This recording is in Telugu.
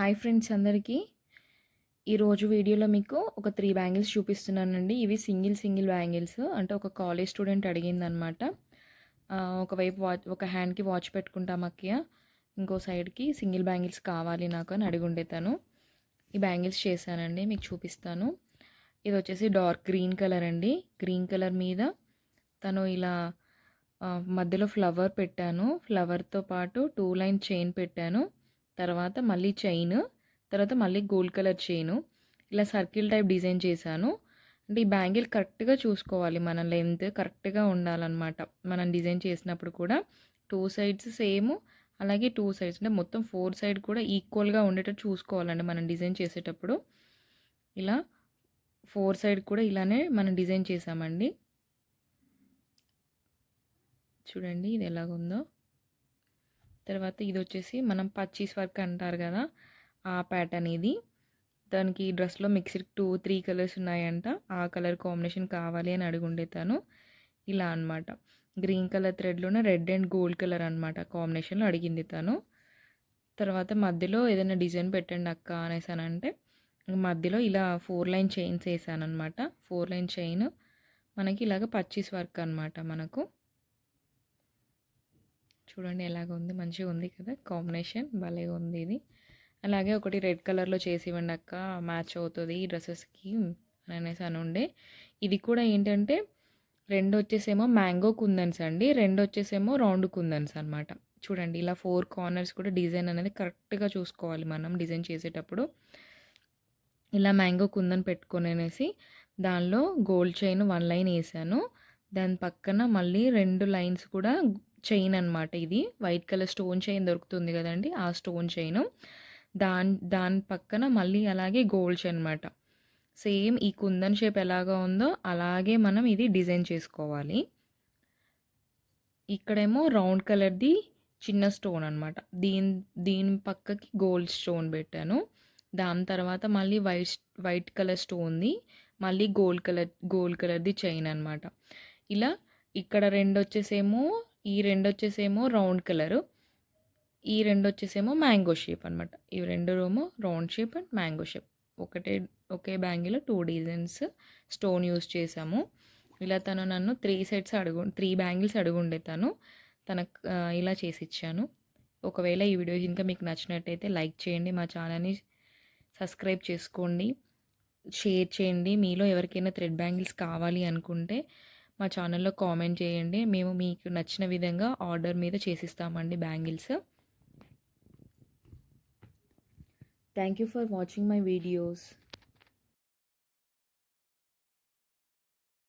హాయ్ ఫ్రెండ్స్ అందరికీ. ఈరోజు వీడియోలో మీకు ఒక త్రీ బ్యాంగిల్స్ చూపిస్తున్నానండి. ఇవి సింగిల్ సింగిల్ బ్యాంగిల్స్. అంటే ఒక కాలేజ్ స్టూడెంట్ అడిగిందనమాట. ఒకవైపు వాచ్ ఒక హ్యాండ్కి వాచ్ పెట్టుకుంటాం అక్కయ్య ఇంకో సైడ్కి సింగిల్ బ్యాంగిల్స్ కావాలి నాకు అని అడిగుండే తను ఈ బ్యాంగిల్స్ చేశానండి మీకు చూపిస్తాను. ఇది వచ్చేసి డార్క్ గ్రీన్ కలర్ అండి. గ్రీన్ కలర్ మీద తను ఇలా మధ్యలో ఫ్లవర్ పెట్టాను. ఫ్లవర్తో పాటు టూ లైన్ చైన్ పెట్టాను. తర్వాత మళ్ళీ చైన్ తర్వాత మళ్ళీ గోల్డ్ కలర్ చైన్ ఇలా సర్కిల్ టైప్ డిజైన్ చేశాను. అంటే ఈ బ్యాంగిల్ కరెక్ట్గా చూసుకోవాలి మన లెంత్ కరెక్ట్గా ఉండాలన్నమాట. మనం డిజైన్ చేసినప్పుడు కూడా టూ సైడ్స్ సేమ్ అలాగే టూ సైడ్స్. అంటే మొత్తం ఫోర్ సైడ్ కూడా ఈక్వల్గా ఉండేటట్టు చూసుకోవాలండి మనం డిజైన్ చేసేటప్పుడు. ఇలా ఫోర్ సైడ్ కూడా ఇలానే మనం డిజైన్ చేసామండి చూడండి ఇది ఎలాగుందో. తర్వాత ఇది వచ్చేసి మనం పచ్చీస్ వర్క్ అంటారు కదా ఆ ప్యాటర్న్ ఇది. దానికి డ్రెస్లో మిక్స్డ్ టూ త్రీ కలర్స్ ఉన్నాయంట. ఆ కలర్ కాంబినేషన్ కావాలి అని అడుగుండే తను. ఇలా అనమాట గ్రీన్ కలర్ థ్రెడ్లోనే రెడ్ అండ్ గోల్డ్ కలర్ అనమాట కాంబినేషన్లో అడిగింది తను. తర్వాత మధ్యలో ఏదైనా డిజైన్ పెట్టండి అక్క అనేసానంటే మధ్యలో ఇలా ఫోర్ లైన్ చైన్స్ వేసాను అనమాట ఫోర్ లైన్ చైన్ మనకి ఇలాగ పచ్చీస్ వర్క్ అనమాట మనకు. చూడండి ఎలాగ ఉంది. మంచిగా ఉంది కదా. కాంబినేషన్ భలే ఉంది ఇది. అలాగే ఒకటి రెడ్ కలర్లో చేసి ఇవ్వండి అక్క. మ్యాచ్ అవుతుంది ఈ డ్రెస్సెస్కి అని అనేసి అని ఉండే. ఇది కూడా ఏంటంటే రెండు వచ్చేసేమో మ్యాంగో కుందన్స్ అండి. రెండు వచ్చేసేమో రౌండ్ కుందన్స్ అనమాట చూడండి ఇలా ఫోర్ కార్నర్స్ కూడా డిజైన్ అనేది కరెక్ట్గా చూసుకోవాలి మనం డిజైన్ చేసేటప్పుడు. ఇలా మ్యాంగో కుందన్ పెట్టుకొని అనేసి దానిలో గోల్డ్ చైన్ వన్ లైన్ వేసాను దాని పక్కన మళ్ళీ రెండు లైన్స్ కూడా చైన్ అనమాట ఇది. వైట్ కలర్ స్టోన్ చైన్ దొరుకుతుంది కదండి ఆ స్టోన్ చైన్. దాని దాని పక్కన మళ్ళీ అలాగే గోల్డ్ చైన్ అనమాట సేమ్ ఈ కుందన్ షేప్ ఎలాగా ఉందో అలాగే మనం ఇది డిజైన్ చేసుకోవాలి. ఇక్కడేమో రౌండ్ కలర్ది చిన్న స్టోన్ అనమాట దీని దీని పక్కకి గోల్డ్ స్టోన్ పెట్టాను. దాని తర్వాత మళ్ళీ వైట్ వైట్ కలర్ స్టోన్ది మళ్ళీ గోల్డ్ కలర్ గోల్డ్ కలర్ది చైన్ అనమాట ఇలా ఇక్కడ రెండు వచ్చేసేమో ఈ రెండు వచ్చేసేమో రౌండ్ కలరు. ఈ రెండు వచ్చేసేమో మ్యాంగో షేప్ అనమాట ఈ రెండు room round shape and mango shape. ఒకటే ఒకే bangle two designs stone use చేసాము ఇలా తను నన్ను త్రీ సెట్స్ అడుగు త్రీ బ్యాంగిల్స్ అడుగుండే తను. తనకు ఇలా చేసి ఇచ్చాను ఒకవేళ ఈ వీడియో ఇంకా మీకు నచ్చినట్టయితే లైక్ చేయండి మా ఛానల్ని సబ్స్క్రైబ్ చేసుకోండి షేర్ చేయండి. మీలో ఎవరికైనా థ్రెడ్ బ్యాంగిల్స్ కావాలి అనుకుంటే మా ఛానల్లో కామెంట్ చేయండి. మేము మీకు నచ్చిన విధంగా ఆర్డర్ మీద చేసిస్తామండి bangles. Thank you for watching my videos